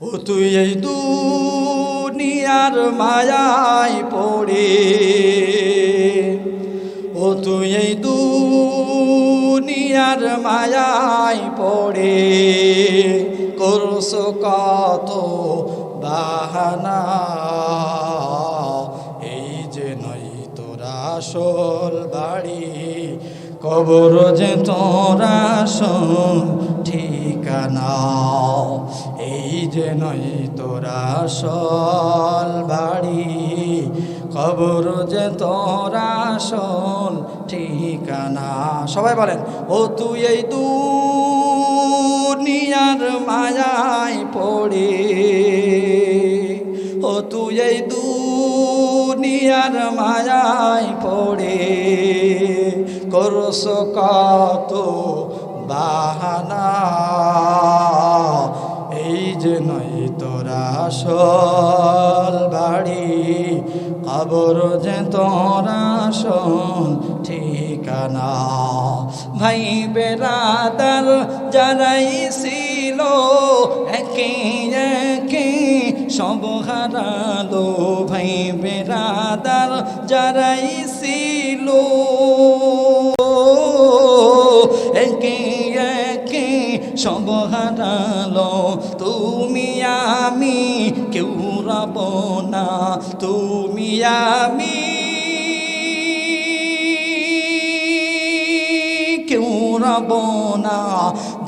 ও তুই এই দুনিয়ার মায়ায় পড়ে। ও তুই এই দুনিয়ার মায়ায় পড়ে। করছ কত বাহানা, এই যে নই তোরা আসল বাড়ি, কবর যে তোরা আসল ঠিকানা? এই যে নই তোরা আসল বাড়ি কবর যে তোরা আসল ঠিকানা? সবাই বলেন, ও তুই এই দুনিয়ার মায়ায় পড়ে। ও তুই এই দুনিয়ার মায়ায় পড়ে। করস কত বাহানা। এই যে নয় তোরা আসল বাড়ি, কবর যে তোরা আসল ঠিকানা। ভাই বেড়াদার যারাই ছিল, একে একে সব হারালো। ভাই বেড়াদার যারাই ছিল, একে সব হারালো তুমি আমি কেউ রব না, তুমি আমি কেউ রব না,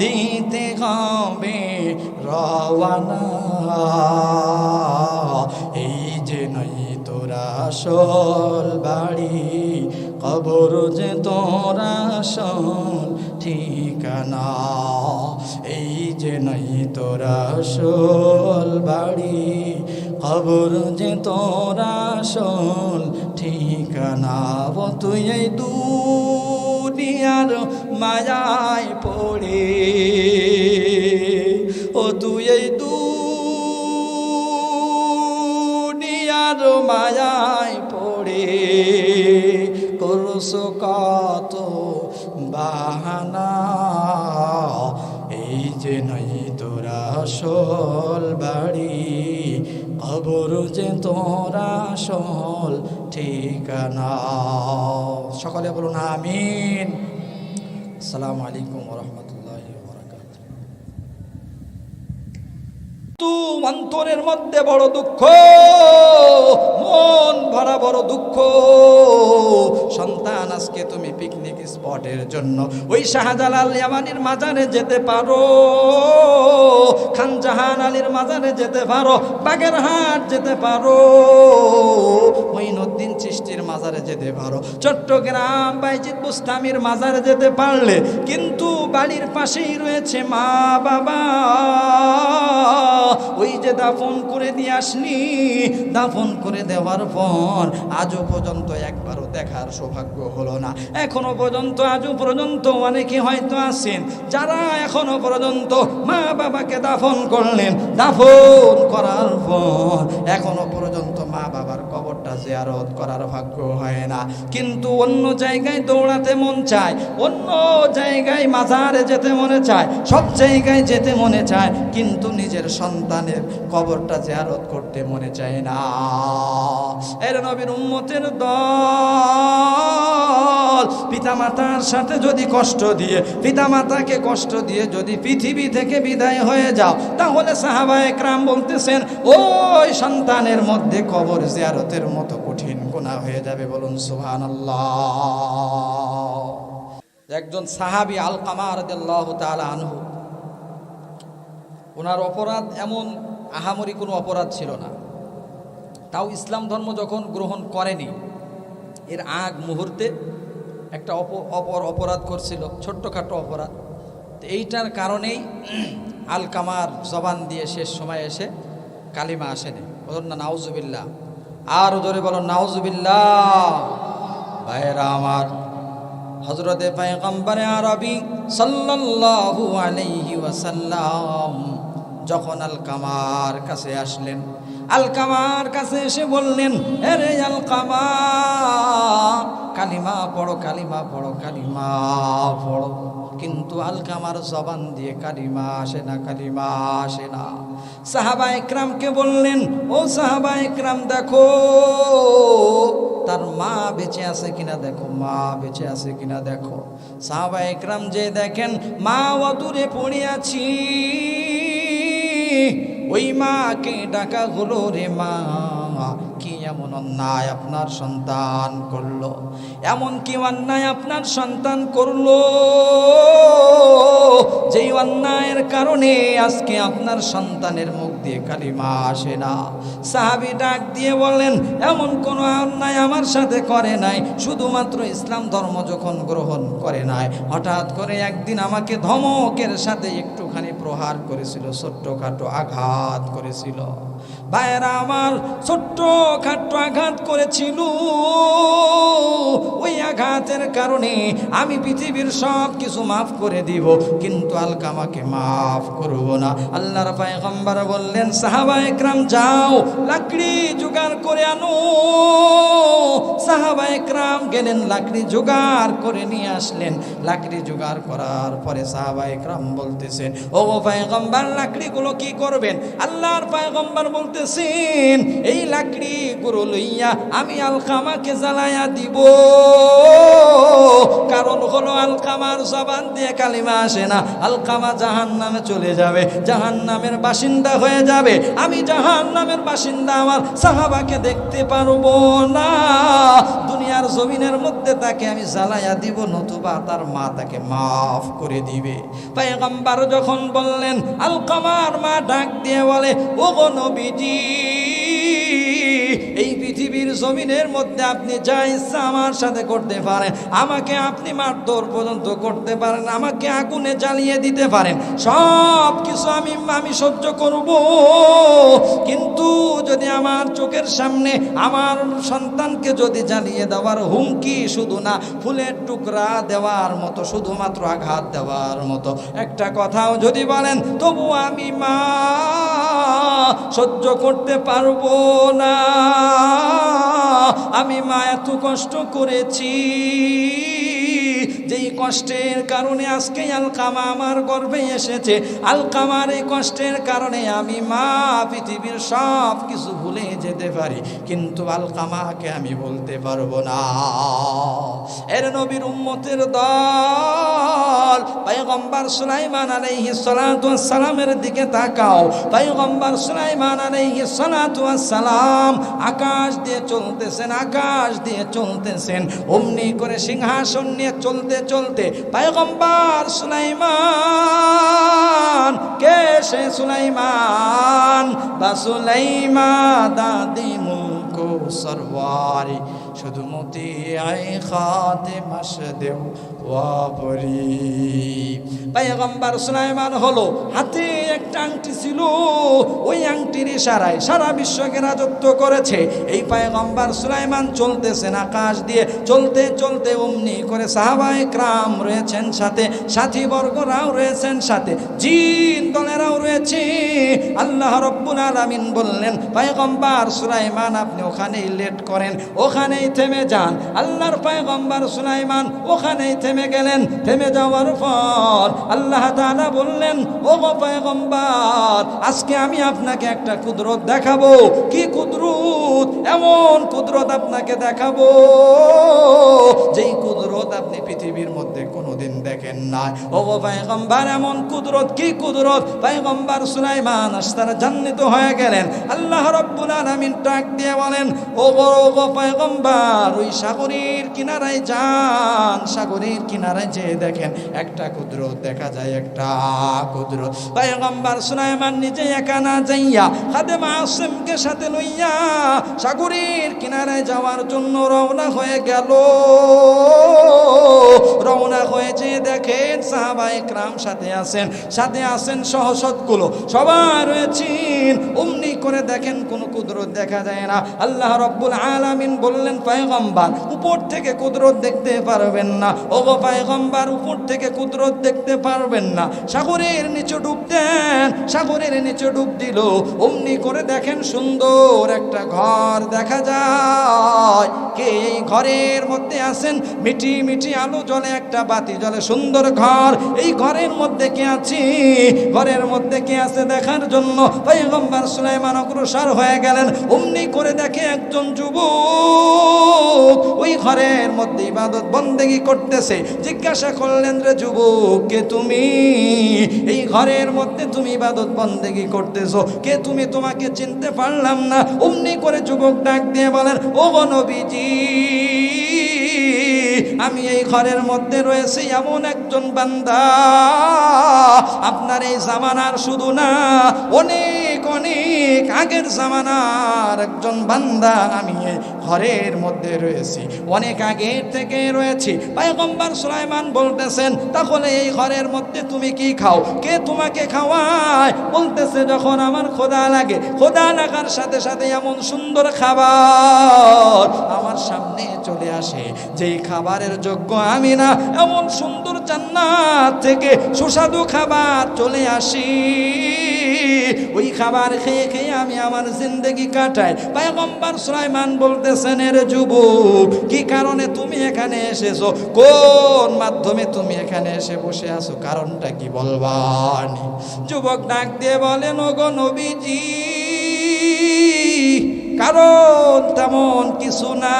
দিতে হবে রওয়ানা। এই যে নই তোরা আসল বাড়ি কবর যে তোরা আসল ঠিকানা? এই যে নাই তোরা আসল বাড়ি, খবর যে তোরা আসল ঠিকানা? তুই এই দুনিয়ার মায়ায় পড়ে। ও তুই এই দুনিয়ার মায়ায় পড়ে। করছ কত বাহানা এই যে নাই তোরা আসল বাড়ি খবর যে তোরা আসল ঠিকানা। সকলে বলুন আমিন। আসসালামু আলাইকুম রহমতুল্লাহ তু অন্তরের মধ্যে বড় দুঃখ। মন ভরা বড় দুঃখ। সন্তান, আজকে তুমি পিকনিক স্পটের জন্য ওই শাহজালাল ইয়ামানির মাজারে যেতে পারো। খান জাহান আলীর মাজারে যেতে পারো। বাগেরহাট যেতে পারো। মঈনুদ্দিন চিষ্টির মাজারে যেতে পারো। চট্টগ্রাম বাইজিৎ বুস্তামির মাজারে যেতে পারলে কিন্তু বাড়ির পাশেই রয়েছে মা বাবা ওই যে দাফন করে দিয়ে আসনি। দাফন করে দেওয়ার পর আজও পর্যন্ত একবারও দেখার সৌভাগ্য হলো না। এখনও পর্যন্ত, আজও পর্যন্ত অনেকে হয়তো আছেন যারা এখনও পর্যন্ত মা বাবাকে দাফন করলেন। দাফন করার পর এখনও পর্যন্ত মা বাবার কবরটা জিয়ারত করার ভাগ্য হয় না। কিন্তু অন্য জায়গায় দৌড়াতে মন চায়, অন্য জায়গায় মাজারে যেতে মনে চায়, সব জায়গায় যেতে মনে চায়, কিন্তু নিজের সন্তানের কবরটা জিয়ারত করতে মনে চায় না। এর নবীর উম্মতের দল পিতামাতার সাথে যদি কষ্ট দিয়ে, পিতামাতাকে কষ্ট দিয়ে যদি পৃথিবী থেকে বিদায় হয়ে যাও, তাহলে সাহাবা একরাম বলতেছেন, ওই সন্তানের মধ্যে কবর জিয়ারতের মতো কঠিন গুণা হয়ে যাবে বলুন সুহান একজন সাহাবি আল কামার আনহু, ওনার অপরাধ এমন আহামরি কোনো অপরাধ ছিল না। তাও ইসলাম ধর্ম যখন গ্রহণ করেনি, এর আগ মুহূর্তে একটা অপ, অপর অপরাধ করছিল, ছোট্টখাটো অপরাধ। তো এইটার কারণেই আল কামার জবান দিয়ে শেষ সময় এসে কালিমা আসেনি। বলুন না নাউজুবিল্লা আর ধরে বলো নাউজুবিল্লা ভাইরা আমার হজরতে পায়গম্বরে আরবি সাল্লাল্লাহু আলাইহি ওয়াসাল্লাম যখন আল কামার কাছে আসলেন আল কামার কাছে এসে বললেন আরে আল কামার কালিমা পড়ো কালিমা পড়ো কালিমা পড়ো। কিন্তু আলকামার জবান দিয়ে কালিমা আসে না, কালিমা আসে না। সাহাবা একরামকে বললেন, ও সাহাবা একরাম, দেখো, তার মা বেঁচে আছে কিনা দেখো, মা বেঁচে আছে কিনা দেখো। সাহাবা একরাম যে দেখেন, মা অদূরে পড়ে আছি, ওই মাকে ডাকা হলো রে মা। এমন অন্যায় আপনার সন্তান করল এমন কি অন্যায় আপনার সন্তান করল, যেই অন্যায়ের কারণে আজকে আপনার সন্তানের মুখ দিয়ে কালিমা আসে না। সাহাবি ডাক দিয়ে বললেন, এমন কোনো অন্যায় আমার সাথে করে নাই, শুধুমাত্র ইসলাম ধর্ম যখন গ্রহণ করে নাই, হঠাৎ করে একদিন আমাকে ধমকের সাথে একটুখানি প্রহার করেছিল, ছোট্টখাটো আঘাত করেছিল। ভাইয়েরা আমার ছোট্ট খাট্ট আঘাত করেছিল। ওই আঘাতের কারণে আমি পৃথিবীর সব কিছু মাফ করে দিব, কিন্তু আলকামাকে মাফ করব না। আল্লাহর পায়গম্বর বললেন সাহাবা একরাম যাও, লাকড়ি জোগাড় করে আনো। সাহাবা একরাম গেলেন, লাকড়ি জোগাড় করে নিয়ে আসলেন। লাকড়ি জোগাড় করার পরে সাহাবা একরাম বলতেছেন, ও পায়গম্বর, লাকড়িগুলো কি করবেন? আল্লাহর পায়গম্বর বলতেছেন, এই লাকড়ি গুলো লইয়া আমি আলকামাকে জ্বালাইয়া দিব। কারণ হলো আলকামার জবান দিয়ে কালিমা আসে না। আলকামা জাহান নামে চলে যাবে জাহান নামের বাসিন্দা হয়ে যাবে। আমি জাহান নামের বাসিন্দা আমার সাহাবাকে দেখতে পারব না। দুনিয়ার জমিনের মধ্যে তাকে আমি জ্বালাইয়া দিব, নতুবা তার মা তাকে মাফ করে দিবে। পায়গম্বার যখন বললেন আলকামার মা ডাক দিয়ে বলে ও গো নবীজি, এই পৃথিবীর জমিনের মধ্যে আপনি যা ইচ্ছা আমার সাথে করতে পারেন, আমাকে আপনি মারধর পর্যন্ত করতে পারেন, আমাকে আগুনে জ্বালিয়ে দিতে পারেন সব কিছু আমি আমি সহ্য করব। কিন্তু যদি আমার চোখের সামনে আমার সন্তানকে যদি জ্বালিয়ে দেওয়ার হুমকি শুধু না, ফুলের টুকরা দেওয়ার মতো, শুধুমাত্র আঘাত দেওয়ার মতো, একটা কথাও যদি বলেন, তবু আমি মা সহ্য করতে পারব না। আমি মা এত কষ্ট করেছি। যেই কষ্টের কারণে আজকে আলকামা আমার গর্বে এসেছে, আলকামার এই কষ্টের কারণে আমি মা পৃথিবীর সব কিছু ভুলে যেতে পারি, কিন্তু আলকামাকে আমি বলতে পারব না। এর নবীর উম্মতের দল পাইগম্বার সুলাইমান আলাইহি সালামের দিকে তাকাও। পাইগম্বার সুলাইমান আলাইহি সালাম আকাশ দিয়ে চলতেছেন, আকাশ দিয়ে চলতেছেন, অমনি করে সিংহাসন নিয়ে চলতে চলতে চলতে। পায়গম্বার সুলাইমান কে সে সুলাইমান? বা সুলাইমা দাদি মুলক সরওয়ারি, শুধু মতি আই খাতে মাস দেও ওয়াবরি। পায়গম্বার সুলাইমান হলো, হাতে একটা আংটি ছিল, ওই আংটির ইশারায় সারা বিশ্বকে রাজত্ব করেছে। এই পায়গম্বার সুলাইমান চলতেছেন আকাশ দিয়ে, চলতে চলতে অমনি করে সাহাবাই ক্রাম রয়েছেন সাথে সাথী বর্গরাও রয়েছেন সাথে, জিন দলেরাও রয়েছে। আল্লাহ রব্বুল আলামিন বললেন, পায়গম্বার সুলাইমান আপনি ওখানেই লেট করেন, ওখানেই থেমে যান। আল্লাহর পায়গম্বার সুলাইমান ওখানেই থেমে গেলেন, থেমে যাওয়ার পর আল্লাহ তাআলা বললেন ও পায়গম্বার, আজকে আমি আপনাকে একটা কুদরত দেখাবো। কি কুদরত? এমন কুদরত আপনাকে দেখাবো, যেই কুদরত আপনি পৃথিবীর মধ্যে কোনোদিন দেখেন না ও পায়গম্বার, এমন কুদরত, কি কুদরত? পায়গম্বার সুলাইমান আস্তারা জান্নিত হয়ে গেলেন। আল্লাহ রব্বুল আলামিন ডাক দিয়ে বলেন গো ও গো পায়গম্বার, ওই সাগরের কিনারায় যান, সাগরের কিনারায় যে দেখেন একটা কুদরত, দেখা যায় একটা কুদরত। পায়গম্বার সুলাইমান নিজে একা না যাইয়া খাদেমা আসিমকে সাথে লইয়া সাগরের কিনারায় যাওয়ার জন্য রওনা হয়ে গেল। রওনা হয়েছে দেখেন সাহাবাই ক্রাম সাথে আছেন সাথে আছেন সহসৎগুলো সবাই রয়েছেন, অমনি করে দেখেন কোনো কুদরত দেখা যায় না। আল্লাহ রব্বুল আলামিন বললেন, পয়গম্বর, উপর থেকে কুদরত দেখতে পারবেন না। ও গো পায়গম্বার, উপর থেকে কুদরত দেখতে পারবেন না। সাগরের নিচে ডুব দেন, সাগরের নিচে ডুব দিল। অমনি করে দেখেন সুন্দর একটা ঘর দেখা যায়। কে এই ঘরের মধ্যে আছেন? মিটি মিটি আলো জলে একটা বাতি জলে সুন্দর ঘর। এই ঘরের মধ্যে কে আছি? ঘরের মধ্যে কে আছে দেখার জন্য? পয়গম্বর সুলাইমান অগ্রসর হয়ে গেলেন। অমনি করে দেখে একজন যুবক ওই ঘরের মধ্যে ইবাদত বন্দেগি করতেছে। জিজ্ঞাসা করলেন, রে যুবক, কে তুমি? এই ঘরের মধ্যে তুমি ইবাদত বন্দেগি করতেছো। কে তুমি? তোমাকে চিনতে পারলাম না। অমনি করে যুবক ডাক দিয়ে বলেন ও বনবিজি নবীজি আমি এই ঘরের মধ্যে রয়েছি এমন একজন বান্দা। আপনার এই জামানার শুধু না, অনেক অনেক আগের জামানার একজন বান্দা আমি এই ঘরের মধ্যে রয়েছি। অনেক আগের থেকে রয়েছি। পায়গম্বর সুলাইমান বলতেছেন, তাহলে এই ঘরের মধ্যে তুমি কি খাও? কে তোমাকে খাওয়ায়? বলতেছে, যখন আমার খোদা লাগে। খোদা লাগার সাথে সাথে এমন সুন্দর খাবার আমার সামনে চলে আসে। যেই খাবারের যোগ্য আমি না। এমন সুন্দর জান্নাত থেকে সুস্বাদু খাবার চলে আসি। ওই খাবার খেয়ে খেয়ে আমি আমার জিন্দগি কাটাই। পায়গম্বর সুলাইমান বলতেছেন, এর যুবক, কি কারণে তুমি এখানে এসেছ? কোন মাধ্যমে তুমি এখানে এসে বসে আছো? কারণটা কি বলবানি যুবক ডাক দিয়ে বলেন ও গো নবীজি, কারণ তেমন কিছু না।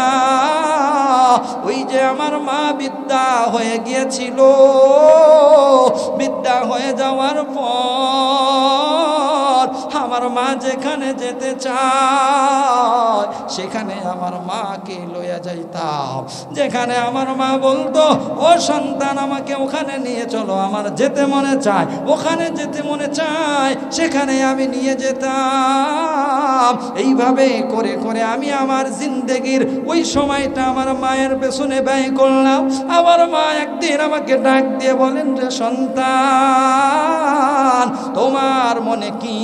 ওই যে আমার মা বিদ্যা হয়ে গিয়েছিল। বিদ্যা হয়ে যাওয়ার পর আমার মা যেখানে যেতে চায়, সেখানে আমার মাকে লইয়া যাইতাম। যেখানে আমার মা বলতো, ও সন্তান, আমাকে ওখানে নিয়ে চলো, আমার যেতে মনে চায়, ওখানে যেতে মনে চায়, সেখানে আমি নিয়ে যেতাম। এইভাবে করে করে আমি আমার জিন্দগির ওই সময়টা আমার মায়ের পেছনে ব্যয় করলাম। আমার মা একদিন আমাকে ডাক দিয়ে বলেন যে সন্তান, তোমার মনে কি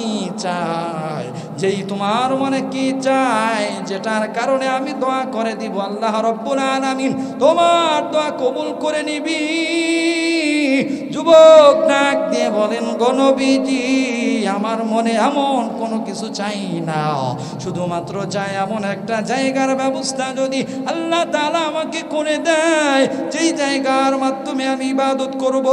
চায় যেই তোমার মনে কি চায় যেটার কারণে আমি দোয়া করে দিব। আল্লাহ রব্বুল আলামিন তোমার দোয়া কবুল করে নিবি। যুবক ডাক দিয়ে বলেন গণবিজি আমার মনে এমন কোনো কিছু চাই না। শুধুমাত্র চাই এমন একটা জায়গার ব্যবস্থা যদি আল্লাহ তালা আমাকে করে দেয়, যেই জায়গার মাধ্যমে আমি ইবাদত করব।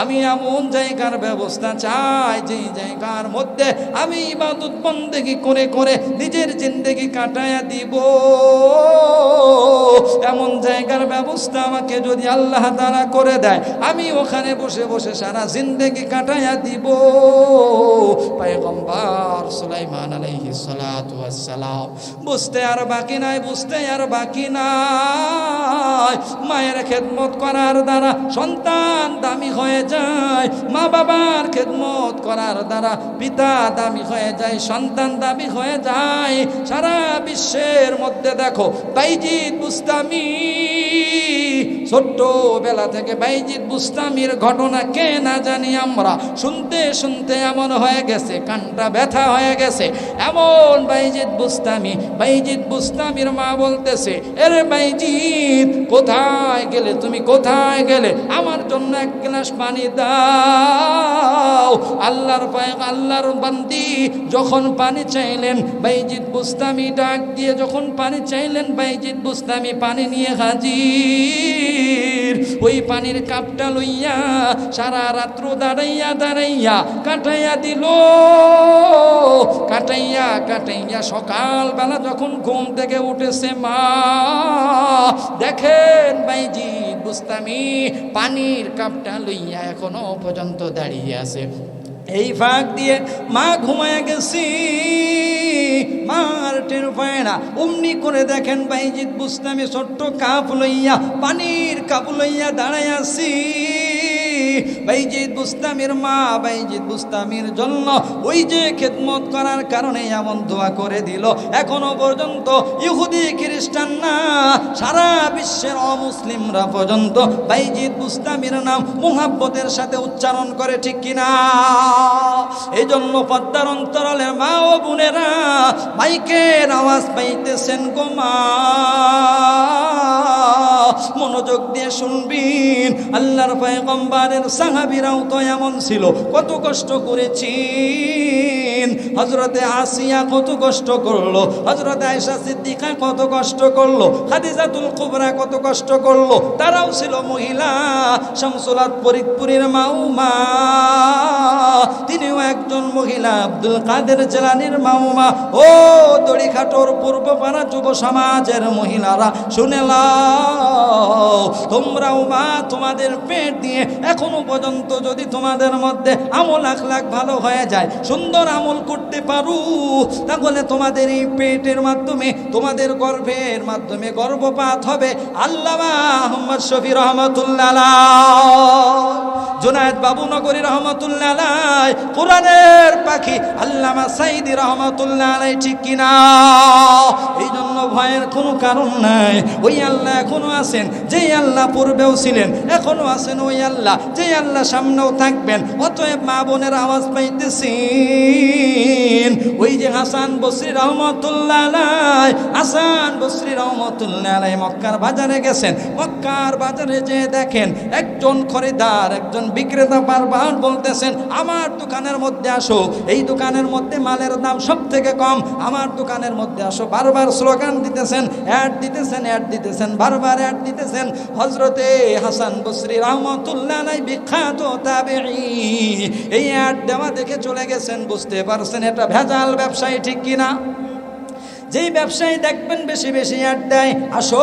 আমি এমন জায়গার ব্যবস্থা চাই, যেই জায়গার মধ্যে আমি ইবাদত বন্দেগি করে করে নিজের জিন্দেগি কাটায়া দিব। এমন জায়গার ব্যবস্থা আমাকে যদি আল্লাহ তারা করে দেয়, আমি ওখানে বসে বসে সারা জিন্দেগি কাটায়া দিব। পায়গম্বর সুলাইমান আলাইহি ওয়াসসালাম, বুঝতে আর বাকি নাই, বুঝতে আর বাকি নাই। মায়ের খেদমত করার দ্বারা সন্তান দামি হয়ে যায়, মা বাবার খেদমত করার দ্বারা পিতা দামি হয়ে যায়, সন্তান দামি হয়ে যায়। সারা বিশ্বের মধ্যে দেখো বাইজিৎ বুস্তামি। ছোট্ট বেলা থেকে বাইজিৎ বুস্তামির ঘটনা কে না জানি আমরা। শুনতে শুনতে এমন হয়ে গেছে, কানটা ব্যথা হয়ে গেছে। এমন বাইজিৎ বুস্তামি বাইজিৎ বুস্তামির মা বলতেছে, এরে বাইজিৎ কোথায় গেলে? তুমি কোথায় গেলে? আমার জন্য এক গ্লাস পানি দাও। আল্লাহর পায়ে আল্লাহর বান্দি, যখন পানি চাইলেন বাইজিৎ বুস্তামি ডাক দিয়ে যখন পানি চাইলেন বাইজিৎ বুস্তামি পানি নিয়ে হাজির। ওই পানির কাপটা লইয়া সারা রাত্র দাঁড়াইয়া দাঁড়াইয়া কাটাইয়া দিল। কাটাইয়া কাটাইয়া সকালবেলা যখন ঘুম থেকে উঠেছে মা, দেখেন বাইজিৎ বুস্তামি পানির কাপটা লইয়া এখনও পর্যন্ত দাঁড়িয়ে আছে। এই ফাঁক দিয়ে মা ঘুমায় গেছি, মার টের পায় না। অমনি করে দেখেন বাইজিৎ বুস্তামি ছোট্ট কাপ লইয়া, পানির কাপ লইয়া দাঁড়াইয়াছি বাইজিৎ বুস্তামির মা বাইজিৎ বুস্তামির জন্য ওই যে খেদমত করার কারণে এমন দোয়া করে দিল। এখনও পর্যন্ত ইহুদি খ্রিস্টান না, সারা বিশ্বের অমুসলিমরা পর্যন্ত বাইজিৎ বুস্তামির নাম মুহাব্বতের সাথে উচ্চারণ করে ঠিক কিনা? এই জন্য পদ্মার অন্তরালের মা ও বোনেরা মাইকের আওয়াজ পাইতেছেন গো মনোযোগ দিয়ে শুনবিন। আল্লাহর পয়গম্বারের সাহাবিরাও তো এমন ছিল। কত কষ্ট করেছেন হজরতে আসিয়া কত কষ্ট করল হজরতে আয়েশা সিদ্দিকা কত কষ্ট করল, খাদিজাতুল কুবরা কত কষ্ট করল, তারাও ছিল মহিলা, শামসুলাত ফরিদপুরের মাউমা তিনিও একজন মহিলা, আব্দুল কাদের জেলানির মাউমা ও দড়িখাটোর পূর্ব পাড়া যুব সমাজের মহিলারা, শুনে লাও তোমরাও মা তোমাদের পেট দিয়ে এখনও পর্যন্ত যদি তোমাদের মধ্যে আমল আখলাখ ভালো হয়ে যায়, সুন্দর আমল করতে পারো, তাহলে তোমাদের এই পেটের মাধ্যমে, তোমাদের গর্ভের মাধ্যমে গর্ভপাত হবে। আল্লাহ আহমদ শফি রহমতুল্লাহ। জোনায়দ বাবু নগরী রহমতুল্লাহ। কোরআনের পাখি আল্লামা সাইদি রহমতুল্লাহ আলাই ঠিক কিনা? এই জন্য ভয়ের কোনো কারণ নাই। ওই আল্লাহ এখনও আছেন, যেই আল্লাহ পূর্বেও ছিলেন, এখনও আছেন ওই আল্লাহ। যেই আল্লাহ সামনেও থাকবেন, অতএব মা বোনের আওয়াজ পাইতেছেন ওই যে হাসান বসরি রহমতুল্লাহ হাসান বসরি রহমতুল্লাহ মক্কার বাজারে গেছেন। মক্কার বাজারে যে দেখেন, একজন খরিদার একজন বিক্রেতা বারবার বলতেছেন, আমার দোকানের মধ্যে আসো, এই দোকানের মধ্যে মালের দাম সব থেকে কম। আমার দোকানের মধ্যে আসো, বারবার স্লোগান দিতেছেন, অ্যাড দিতেছেন অ্যাড দিতেছেন, বারবার অ্যাড দিতেছেন। হজরতে হাসান বসরি রহমতুল্লাহ বিখ্যাত তাবেঈ এই অ্যাড দেওয়া দেখে চলে গেছেন, বুঝতে পারছেন এটা ভেজাল ব্যবসায়ী ঠিক কিনা? যেই ব্যবসায়ী দেখবেন বেশি বেশি অ্যাড দেয়, আসো,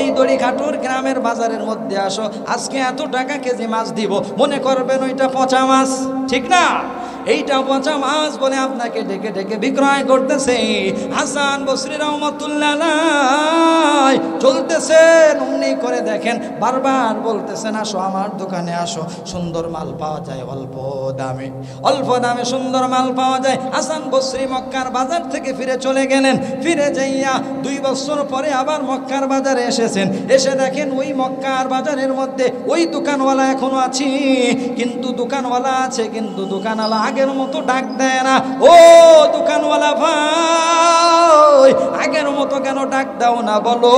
এই দড়ি খাটুর গ্রামের বাজারের মধ্যে আসো, আজকে এত টাকা কেজি মাছ দিব। মনে করবেন ওইটা পচা মাছ, ঠিক না? এইটা পচা মাছ বলে আপনাকে ডেকে ডেকে বিক্রয় করতেছে। হাসান বসরি রহমতুল্লাহ চলতেছেন অমনি করে দেখেন, বারবার বলতেছেন আসো আমার দোকানে আসো, সুন্দর মাল পাওয়া যায় অল্প দামে। অল্প দামে সুন্দর মাল পাওয়া যায়। হাসান বসরি মক্কার বাজার থেকে ফিরে চলে গেলেন। ফিরে যাইয়া দুই বছর পরে আবার মক্কার বাজারে এসেছেন। এসে দেখেন ওই মক্কার বাজারের মধ্যে ওই দোকানওয়ালা এখনও আছে। কিন্তু দোকানওয়ালা আছে, কিন্তু দোকানওয়ালা আগের মতো ডাক দেয় না। ও দোকানওয়ালা ভাই, আগের মতো কেন ডাক দাও না বলো?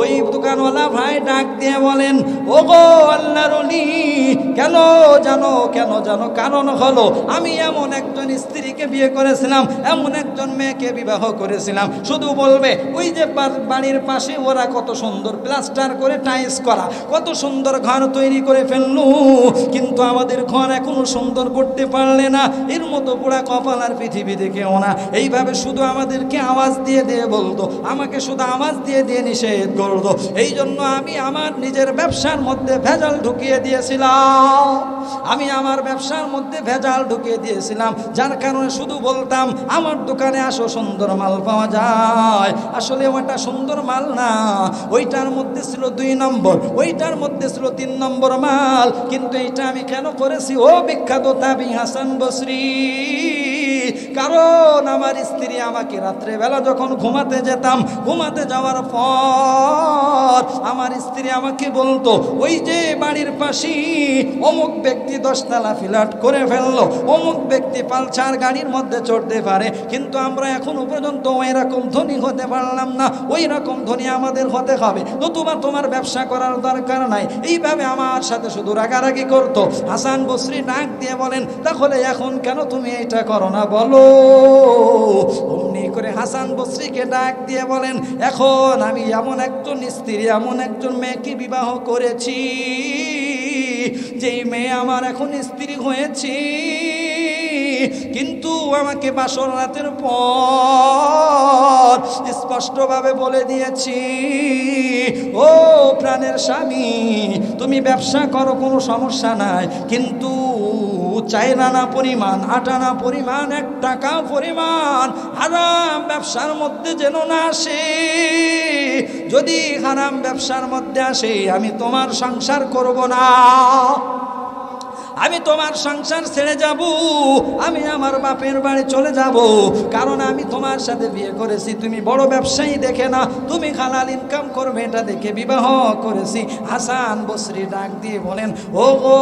ওই দোকানওয়ালা ভাই ডাক দিয়ে বলেন ও গো আল্লাহর কেন জানো কেন জানো, কারণ হলো আমি এমন একজন স্ত্রীকে বিয়ে করেছিলাম, এমন একজন মেয়েকে বিবাহ করেছিলাম। শুধু বলবে, ওই যে বাড়ির পাশে ওরা কত সুন্দর প্লাস্টার করে টাইস করা, কত সুন্দর ঘর তৈরি করে ফেললু, কিন্তু আমাদের ঘর এখনও সুন্দর করতে পারলে না, এর মতো পোড়া কপাল আর পৃথিবীতে কেউ না। এইভাবে শুধু আমাদেরকে আওয়াজ দিয়ে দিয়ে বলতো, আমাকে শুধু আওয়াজ দিয়ে দিয়ে নিষেধ করতো। এই জন্য আমি আমার নিজের ব্যবসার মধ্যে ভেজাল ঢুকিয়ে দিয়েছিলাম। আমি আমার ব্যবসার মধ্যে ভেজাল ঢুকিয়ে দিয়েছিলাম, যার কারণে শুধু বলতাম, আমার দোকানে আসো, সুন্দর মাল পাওয়া যায়। আসলে ওটা সুন্দর মাল না, ওইটার মধ্যে ছিল দুই নম্বর, ওইটার মধ্যে ছিল তিন নম্বর মাল। কিন্তু এটা আমি কেন করেছি? ও বিখ্যাত তাবি হাসান বসরি। কারণ আমার স্ত্রী আমাকে রাত্রেবেলা যখন ঘুমাতে যেতাম, ঘুমাতে যাওয়ার পর আমার স্ত্রী আমাকে বলতো, ওই যে বাড়ির পাশে অমুক ব্যক্তি দশতলা ফ্ল্যাট করে ফেলল, অমুক ব্যক্তি পালসার গাড়ির মধ্যে চড়তে পারে, কিন্তু আমরা এখনও পর্যন্ত ওই রকম ধনী হতে পারলাম না ওই রকম ধনী আমাদের হতে হবে। নতুবা তোমার তোমার ব্যবসা করার দরকার নাই। এইভাবে আমার সাথে শুধু রাগারাগি করতো। হাসান বসরি ডাক দিয়ে বলেন, তাহলে এখন কেন তুমি এটা করো না? বলো। অমনি করে হাসান বসরিকে ডাক দিয়ে বলেন, এখন আমি এমন একজন স্ত্রী, এমন একজন মেয়েকে বিবাহ করেছি, যেই মেয়ে আমার এখন স্ত্রী হয়েছে। কিন্তু আমাকে বাসর রাতের পর স্পষ্টভাবে বলে দিয়েছি, ও প্রাণের স্বামী, তুমি ব্যবসা করো, কোনো সমস্যা নাই। কিন্তু চাইনানা পরিমাণ আটানা পরিমাণ, এক টাকা পরিমাণ হারাম ব্যবসার মধ্যে যেন না আসে। যদি হারাম ব্যবসার মধ্যে আসে, আমি তোমার সংসার করব না। আমি তোমার সংসার ছেড়ে যাব, আমি আমার বাপের বাড়ি চলে যাব। কারণ আমি তোমার সাথে বিয়ে করেছি, তুমি বড় ব্যবসায়ী দেখে না, তুমি খালাল ইনকাম করবে, এটা দেখে বিবাহ করেছি। হাসান বসরি ডাক দিয়ে বলেন, ও গো,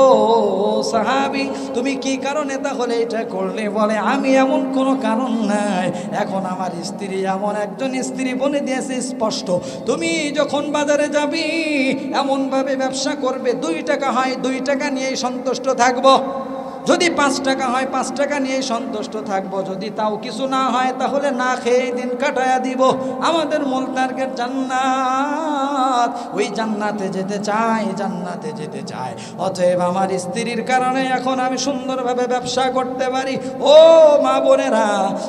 সাহাবি, তুমি কি কারণে তাহলে এটা করলে? বলে, আমি এমন কোনো কারণ নাই। এখন আমার স্ত্রী এমন একজন স্ত্রী বলে দিয়েছে, স্পষ্ট। তুমি যখন বাজারে যাবি, এমনভাবে ব্যবসা করবে, দুই টাকা হয়, দুই টাকা নিয়েই সন্তুষ্ট থাকব। যদি পাঁচ টাকা হয়, পাঁচ টাকা নিয়ে সন্তুষ্ট থাকব। যদি তাও কিছু না হয়, তাহলে না খেয়ে দিন কাটায়া দিব। আমাদের মূল টার্গেট জান্নাত। ওই জান্নাতে যেতে চাই, জান্নাতে যেতে চাই। অতএব আমার স্ত্রীর কারণে এখন আমি সুন্দরভাবে ব্যবসা করতে পারি। ও মা বোনেরা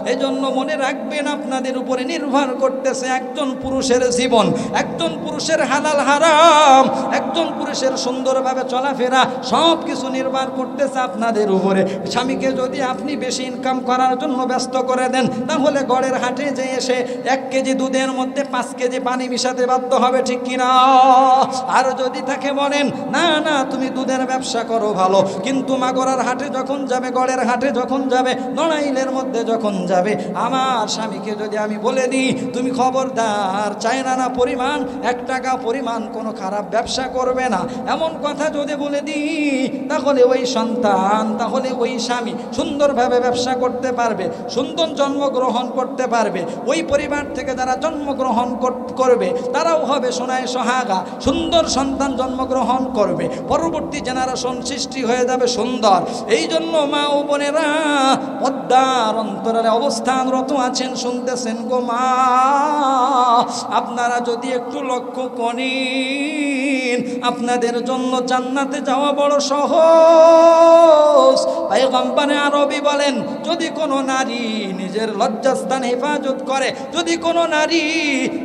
এই জন্য মনে রাখবেন, আপনাদের উপরে নির্ভর করতেছে একজন পুরুষের জীবন। একজন পুরুষের হালাল হারাম। একজন পুরুষের সুন্দরভাবে চলাফেরা। সব কিছু নির্ভর করতেছে আপনাদের উপরে। স্বামীকে যদি আপনি বেশি ইনকাম করার জন্য ব্যস্ত করে দেন, তাহলে গড়ের হাটে যে এসে এক কেজি দুধের মধ্যে পাঁচ কেজি পানি মিশাতে বাধ্য হবে, ঠিক কিনা? আর যদি তাকে বলেন, না না, তুমি দুধের ব্যবসা করো ভালো। কিন্তু মাগরার হাটে যখন যাবে, গড়ের হাটে যখন যাবে, নড়াইলের মধ্যে যখন যাবে, আমার স্বামীকে যদি আমি বলে দিই, তুমি খবরদার চায়না না পরিমাণ, এক টাকা পরিমাণ কোনো খারাপ ব্যবসা করবে না। এমন কথা যদি বলে দিই, তাহলে ওই সন্তান তাহলে ওই স্বামী সুন্দরভাবে ব্যবসা করতে পারবে, সুন্দর জন্মগ্রহণ করতে পারবে, ওই পরিবার থেকে যারা জন্মগ্রহণ করবে, তারাও হবে সোনায় সোহাগা, সুন্দর সন্তান জন্মগ্রহণ করবে। পরবর্তী জেনারেশন সৃষ্টি হয়ে যাবে সুন্দর। এই জন্য মা ও বোনেরা পদ্মার অন্তরালে অবস্থানরত আছেন, শুনতেছেন গো মা। আপনারা যদি একটু লক্ষ্য করেন, আপনাদের জন্য জান্নাতে যাওয়া বড় সহজ। পাইগম্বারে আরবি বলেন, যদি কোনো নারী নিজের লজ্জাস্থান হেফাজত করে, যদি কোনো নারী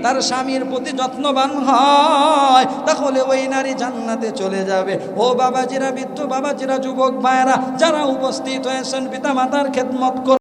তার স্বামীর প্রতি যত্নবান হয়, তাহলে ওই নারী জান্নাতে চলে যাবে। ও বাবাজিরা, বৃদ্ধ বাবাজিরা, যুবক ভাইয়েরা, যারা উপস্থিত হয়েছেন পিতা মাতার খেদমত